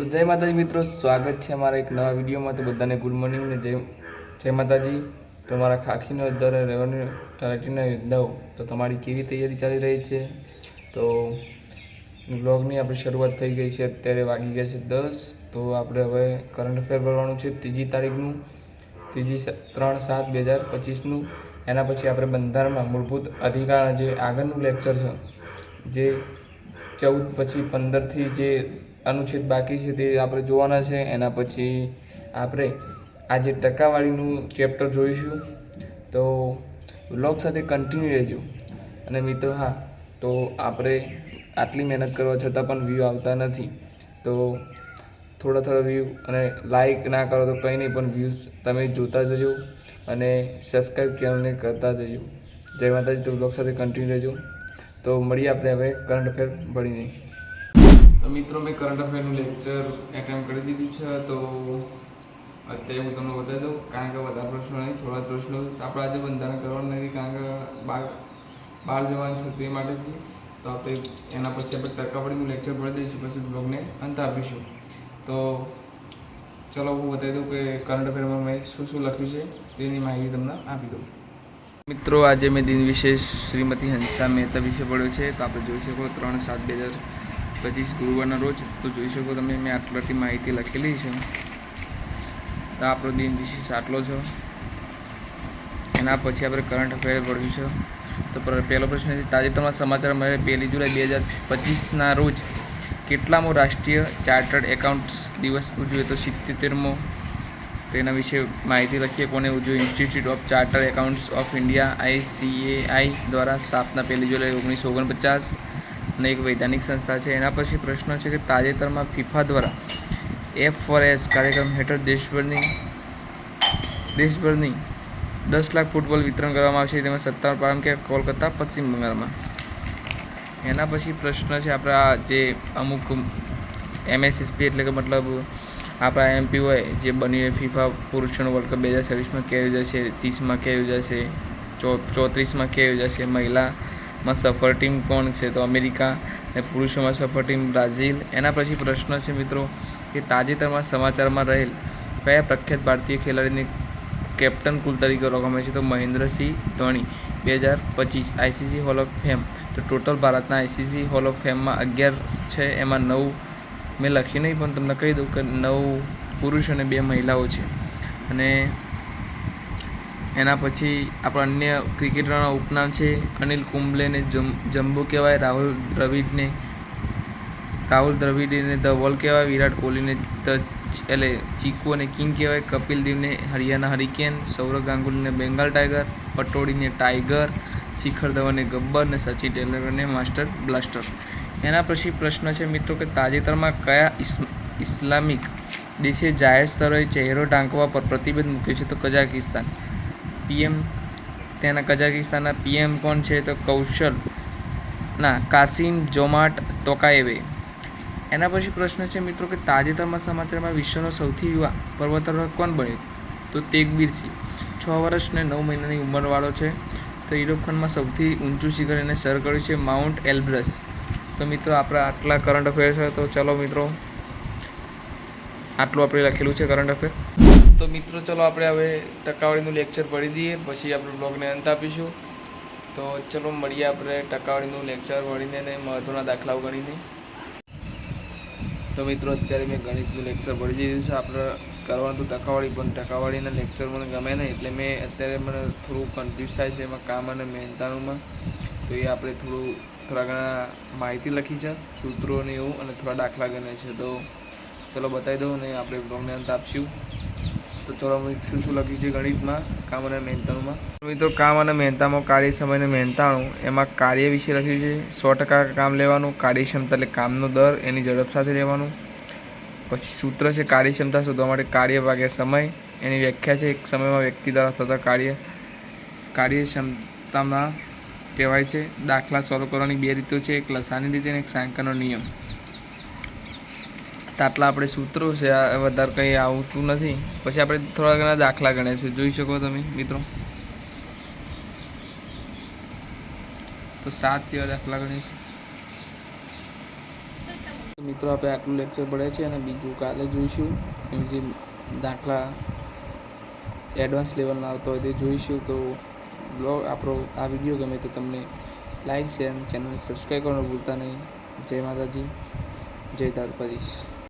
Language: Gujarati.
તો જય માતાજી મિત્રો, સ્વાગત છે અમારા એક નવા વિડીયોમાં. તો બધાને ગુડ મોર્નિંગ ને જય જય માતાજી. તો મારા ખાખીનો દર રેવન્યુ તલાટીના યોદ્ધાઓ, તો તમારી કેવી તૈયારી ચાલી રહી છે? તો બ્લોગની આપણે શરૂઆત થઈ ગઈ છે, અત્યારે વાગી ગયા છે દસ. તો આપણે હવે કરંટ અફેર ભરવાનું છે ત્રીજી તારીખનું. ત્રીજી ત્રણ સાત બે હજાર પચીસનું. એના પછી આપણે બંધારણમાં મૂળભૂત અધિકાર, જે આગળનું લેક્ચર છે, જે ચૌદ પછી પંદરથી જે અનુચ્છેદ બાકી છે તે આપણે જોવાના છે. એના પછી આપણે આજે ટકાવારીનું ચેપ્ટર જોઈશું. તો વ્લોગ સાથે કન્ટિન્યુ રહેજો. અને મિત્રો, હા, તો આપણે આટલી મહેનત કરવા છતાં પણ વ્યૂ આવતા નથી. તો થોડા થોડા વ્યૂ અને લાઈક ના કરો તો કંઈ નહીં, પણ વ્યૂઝ તમે જોતા જજો અને સબસ્ક્રાઈબ ચેનલને કરતા જજો. જય માતાજી, તો બ્લોગ સાથે કન્ટિન્યુ રહેજો. તો મળીએ આપણે હવે કરંટ અફેર ભણીને. તો મિત્રો, મેં કરંટ અફેરનું લેક્ચર એટેમ્પ કરી દીધું છે, તો અત્યારે હું તમને બતાવી દઉં, કારણ કે વધારે પ્રશ્નો નહીં, થોડા પ્રશ્નો આપણે આજે બંધારણ કરવાનું નથી, કારણ કે બાર બહાર જવાનું છે તે માટેથી. તો આપણે એના પછી આપણે ટકાવારીનું લેક્ચર ભરી દઈશું, પછી બ્લોગને અંત આપીશું. તો ચલો, હું બતાવી દઉં કે કરંટ અફેરમાં મેં શું શું લખ્યું છે, તેની માહિતી તમને આપી દઉં. મિત્રો, આજે મેં દિન વિશેષ શ્રીમતી હંસા મહેતા વિશે પડ્યો છે, તો આપણે જોઈ શકો ત્રણ સાત બે હજાર પચીસ ગુરુવારના રોજ તો જોઈ શકો તમે, મેં આટલાથી માહિતી લખેલી છે. તો આપણો દિન વિશેષ આટલો છે. એના પછી આપણે કરંટ અફેર પડ્યું છે. તો પહેલો પ્રશ્ન છે, તાજેતરમાં સમાચાર મળે પહેલી જુલાઈ બે હજાર પચીસના રોજ કેટલામો રાષ્ટ્રીય ચાર્ટર્ડ એકાઉન્ટ્સ દિવસ ઉજવે તો સિત્તેરમો તેના વિશે માહિતી લખીએ. કોને ઉજવ્યું? Institute of chartered accountants of India ICAI દ્વારા સ્થાપના પહેલી જુલાઈ ઓગણીસો ઓગણપચાસ. અને એક વૈધાનિક સંસ્થા છે. એના પછી પ્રશ્ન છે કે તાજેતરમાં ફિફા દ્વારા એફ ફોર એસ કાર્યક્રમ હેઠળ દેશભરની દેશભરની દસ લાખ ફૂટબોલ વિતરણ કરવામાં આવશે. તેમાં સત્તાવન પ્રારંભ કે કોલકાતા, પશ્ચિમ બંગાળમાં. એના પછી પ્રશ્ન છે આપણા જે અમુક એમએસએસપી એટલે કે મતલબ આપણા એમપી હોય, જે બની હોય ફિફા પુરુષોનો વર્લ્ડ કપ બે હજાર છવ્વીસમાં ક્યાં યોજાશે? ત્રીસમાં ક્યાં યોજાશે? ચો, ચોત્રીસમાં ક્યાં યોજાશે? મહિલામાં સફર ટીમ કોણ છે? તો અમેરિકા અને પુરુષોમાં સફર ટીમ બ્રાઝિલ. એના પછી પ્રશ્ન છે મિત્રો કે તાજેતરમાં સમાચારમાં રહેલ કયા પ્રખ્યાત ભારતીય ખેલાડીને કેપ્ટન કુલ તરીકે ઓળખવામાં છે? તો મહેન્દ્રસિંહ ધોની, બે હજાર પચીસ આઈસીસી હોલ ઓફ ફેમ તો ટોટલ ભારતના આઈસીસી હોલ ઓફ ફેમમાં અગિયાર છે, એમાં નવ, મેં લખી નહીં, પણ તમને કહી દઉં કે નવ પુરુષ અને બે મહિલાઓ છે. અને એના પછી આપણા અન્ય ક્રિકેટરના ઉપનામ છે અનિલ કુંબલેને જમ, જમ્બો કહેવાય, રાહુલ દ્રવિડને. રાહુલ દ્રવિડને ધ વોલ કહેવાય, વિરાટ કોહલીને ધ એટલે ચીકુ અને કિંગ કહેવાય, કપિલ દેવને હરિયાણા હરિકેન સૌરવ ગાંગુલીને બેંગાલ ટાઈગર, પટોળીને ટાઈગર, શિખર ધવનને ગબ્બર અને સચિન તેંડુલકરને માસ્ટર બ્લાસ્ટર. એના પછી પ્રશ્ન છે મિત્રો કે તાજેતરમાં કયા ઇસ- ઇસ્લામિક દેશે જાહેર સ્તરે ચહેરો ઢાંકવા પર પ્રતિબંધ મૂક્યો છે? તો કઝાકિસ્તાન પીએમ તેના કઝાકિસ્તાનના પીએમ કોણ છે તો કૌશલ, ના, કાસિમ જોમાટ તોકાયેવે. એના પછી પ્રશ્ન છે મિત્રો કે તાજેતરમાં સમાચારમાં વિશ્વનો સૌથી યુવા પર્વતારોહક કોણ બન્યો? તો તેગબીર સિંહ. છ વર્ષ ને નવ મહિનાની ઉંમરવાળો છે. તો યુરોપ ખંડમાં સૌથી ઊંચું શિખર એને સર કર્યું છે માઉન્ટ એલ્બ્રસ. તો મિત્રો આપણા આટલા કરંટ અફેર છે તો ચલો મિત્રો, આટલું આપણે લખેલું છે કરંટ અફેર તો મિત્રો, ચલો આપણે હવે ટકાવારીનું લેક્ચર ભરી દઈએ, પછી આપણે બ્લોગને અંત આપીશું. તો ચલો મળીએ આપણે ટકાવારીનું લેક્ચર ભણીને અને મહત્ત્વના દાખલાઓ ગણીને તો મિત્રો, અત્યારે મેં ગણિતનું લેક્ચર ભરી દીધું છે. આપણે કરવાનું તો ટકાવાળી પણ ટકાવાળીના લેક્ચર મને ગમે નહીં, એટલે મેં અત્યારે મને થોડું કન્ફ્યુઝ થાય છે એમાં કામ અને મહેનતાણુંમાં. તો એ આપણે થોડું, થોડા ઘણા માહિતી લખી છે, સૂત્રો એવું, અને થોડા દાખલા ગણે છે. તો ચલો બતાવી દઉં ને આપણે બ્લોગને અંત આપશું. તો ચલો શું શું લખ્યું છે ગણિતમાં, કામ અને મહેનતાણુંમાં? મિત્રો, કામ અને મહેનતામાં કાર્ય સમય અને મહેનતાણું, એમાં કાર્ય વિશે લખ્યું છે, સો ટકા કામ લેવાનું, કાર્યક્ષમતા એટલે કામનો દર, એની ઝડપ સાથે લેવાનું પછી સૂત્ર છે કાર્યક્ષમતા શોધવા માટે કાર્ય ભાગ્યા સમય, એની વ્યાખ્યા છે એક સમયમાં વ્યક્તિ દ્વારા થતા કાર્ય, કાર્યક્ષમતામાં કહેવાય છે, દાખલા સોલ્વ કરવાની બે રીતો છે, એક લસાની રીતે અને એક સાંકળનો નિયમ. આટલા આપણે સૂત્રો છે વધારે કંઈ આવતું નથી. પછી આપણે થોડા ઘણા દાખલા ગણ્યા છે, જોઈ શકો તમે, મિત્રો. તો સાત જેવા દાખલા ગણીએ છીએ મિત્રો, આપણે આટલું લેક્ચર ભણે છે અને બીજું કાલે જોઈશું. એમ જે દાખલા એડવાન્સ લેવલના આવતો હોય તે જોઈશું. તો બ્લોગ, આપણો આ વીડિયો ગમે તો તમને લાઈક શેર અને ચેનલને સબસ્ક્રાઈબ કરવાનું ભૂલતા નહીં. જય માતાજી, જય દ્વારકાધીશ.